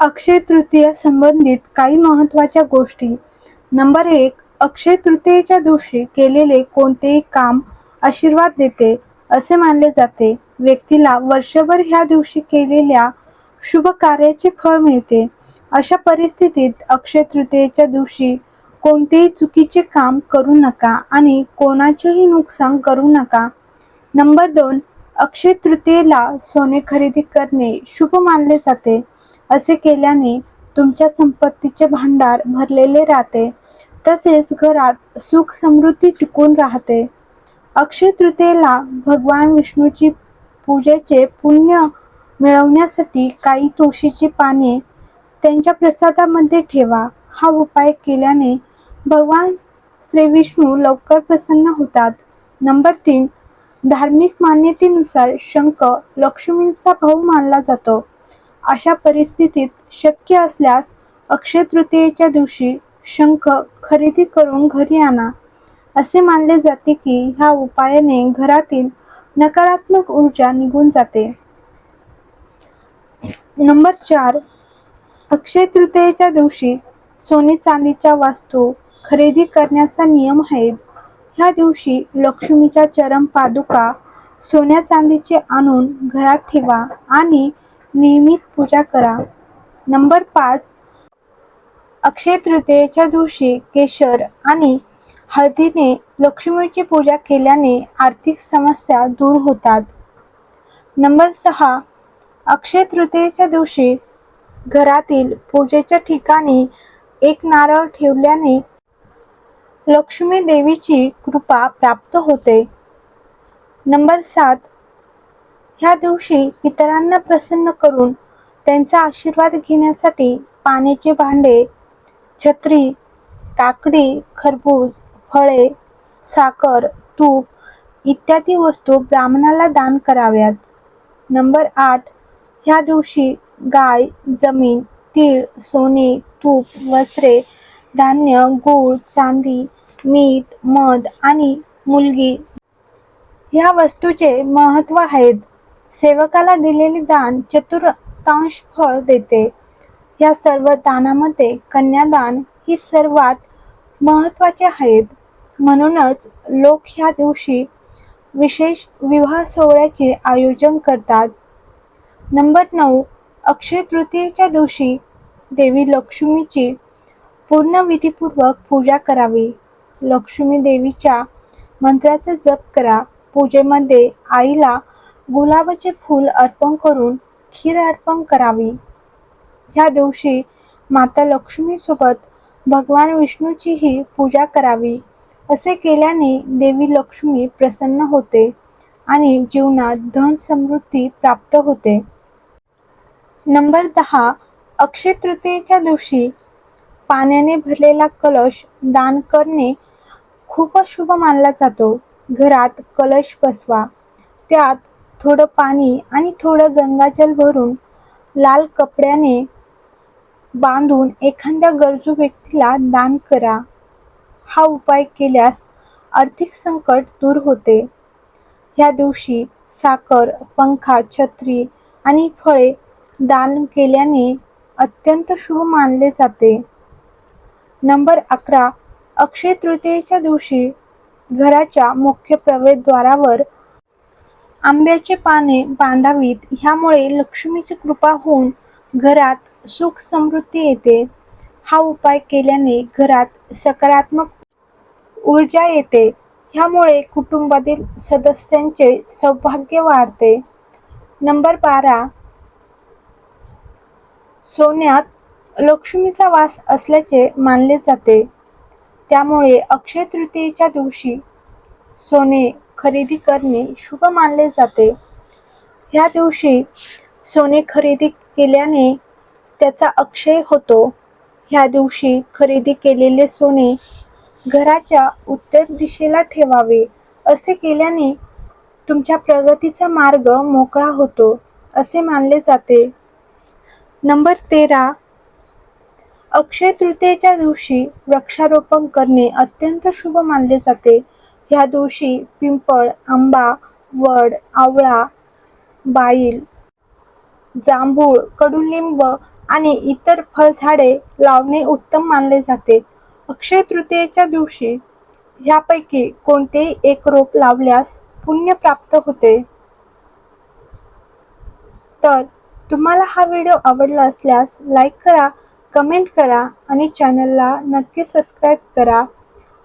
अक्षय तृतीया संबंधित काही महत्त्वाच्या गोष्टी. नंबर एक अक्षय तृतीयेच्या दिवशी केलेले कोणतेही काम आशीर्वाद देते असे मानले जाते. व्यक्तीला वर्षभर ह्या दिवशी केलेल्या शुभ कार्याचे फळ मिळते. अशा परिस्थितीत अक्षय तृतीयेच्या दिवशी कोणतेही चुकीचे काम करू नका आणि कोणाचेही नुकसान करू नका. नंबर दोन अक्षय तृतीयेला सोने खरेदी करणे शुभ मानले जाते. असे केल्याने तुमच्या संपत्तीचे भांडार भरलेले राहते. तसेच घरात सुख समृद्धी टिकून राहते. अक्षय तृतीयेला भगवान विष्णूची पूजेचे पुण्य मिळवण्यासाठी काही तुळशीची पाने त्यांच्या प्रसादामध्ये ठेवा. हा उपाय केल्याने भगवान श्री विष्णू लवकर प्रसन्न होतात. नंबर तीन धार्मिक मान्यतेनुसार शंख लक्ष्मींचा भाऊ मानला जातो. अशा परिस्थितीत शक्य असल्यास अक्षय तृतीयेच्या दिवशी शंख खरेदी करून घरी आणा. असे मानले जाते की ह्या उपायाने घरातील नकारात्मक ऊर्जा निघून जाते. नंबर चार. अक्षय तृतीयेच्या दिवशी सोने चांदीच्या वास्तू खरेदी करण्याचा नियम आहे ह्या दिवशी लक्ष्मीच्या चरम पादुका सोन्या चांदीचे आणून घरात ठेवा आणि नियमित पूजा करा. नंबर पाच. अक्षय तृतीयेच्या दिवशी केशर आणि हळदीने लक्ष्मीची पूजा केल्याने आर्थिक समस्या दूर होतात. नंबर सहा. अक्षय तृतीयेच्या दिवशी घरातील पूजेच्या ठिकाणी एक नारळ ठेवल्याने लक्ष्मी देवीची कृपा प्राप्त होते. नंबर सात. ह्या दिवशी इतरांना प्रसन्न करून त्यांचा आशीर्वाद घेण्यासाठी पाण्याचे भांडे छत्री काकडी खरबूज फळे साखर तूप इत्यादी वस्तू ब्राह्मणाला दान कराव्यात. नंबर आठ ह्या दिवशी गाय जमीन तीळ सोने तूप वस्त्रे धान्य गूळ चांदी मीठ मध आणि मुलगी ह्या वस्तूचे महत्त्व आहेत. सेवकाला दिलेले दान चतुर्थांश फळ देते. या सर्व दानामध्ये कन्यादान ही सर्वात महत्त्वाचे आहेत. म्हणूनच लोक ह्या दिवशी विशेष विवाह सोहळ्याचे आयोजन करतात. नंबर नऊ अक्षय तृतीयेच्या दिवशी देवी लक्ष्मीची पूर्ण विधीपूर्वक पूजा करावी. लक्ष्मी देवीच्या मंत्राचा जप करा. पूजेमध्ये आईला गुलाबाचे फूल अर्पण करून खीर अर्पण करावी. ह्या दिवशी माता लक्ष्मीसोबत भगवान विष्णूचीही पूजा करावी असे केल्याने देवी लक्ष्मी प्रसन्न होते आणि जीवनात धन समृद्धी प्राप्त होते. नंबर दहा अक्षय तृतीयेच्या दिवशी पाण्याने भरलेला कलश दान करणे खूपच शुभ मानला जातो. घरात कलश बसवा त्यात थोडं पाणी आणि थोडं गंगाजल भरून लाल कपड्याने बांधून एखाद्या गरजू व्यक्तीला दान करा. हा उपाय केल्यास आर्थिक संकट दूर होते. ह्या दिवशी साखर पंखा छत्री आणि फळे दान केल्याने अत्यंत शुभ मानले जाते. नंबर अकरा अक्षय तृतीयेच्या दिवशी घराच्या मुख्य प्रवेशद्वारावर आंब्याचे पाने बांधावीत ह्यामुळे लक्ष्मीची कृपा होऊन घरात सुख समृद्धी येते. हा उपाय केल्याने घरात सकारात्मक ऊर्जा येते. ह्यामुळे कुटुंबातील सदस्यांचे सौभाग्य वाढते. नंबर बारा. सोन्यात लक्ष्मीचा वास असल्याचे मानले जाते. त्यामुळे अक्षय तृतीयेच्या दिवशी सोने खरेदी करणे शुभ मानले जाते. ह्या दिवशी सोने खरेदी केल्याने त्याचा अक्षय होतो. ह्या दिवशी खरेदी केलेले सोने घराच्या उत्तर दिशेला ठेवावे असे केल्याने तुमच्या प्रगतीचा मार्ग मोकळा होतो असे मानले जाते. नंबर तेरा. अक्षय तृतीयेच्या दिवशी वृक्षारोपण करणे अत्यंत शुभ मानले जाते. ह्या दिवशी पिंपळ आंबा वड आवळा बाईल जांभूळ कडुलिंब आणि इतर फळझाडे लावणे उत्तम मानले जाते. अक्षय तृतीयेच्या दिवशी ह्यापैकी कोणतेही एक रोप लावल्यास पुण्य प्राप्त होते. तर तुम्हाला हा व्हिडिओ आवडला असल्यास लाईक करा कमेंट करा आणि चॅनलला नक्की सबस्क्राईब करा.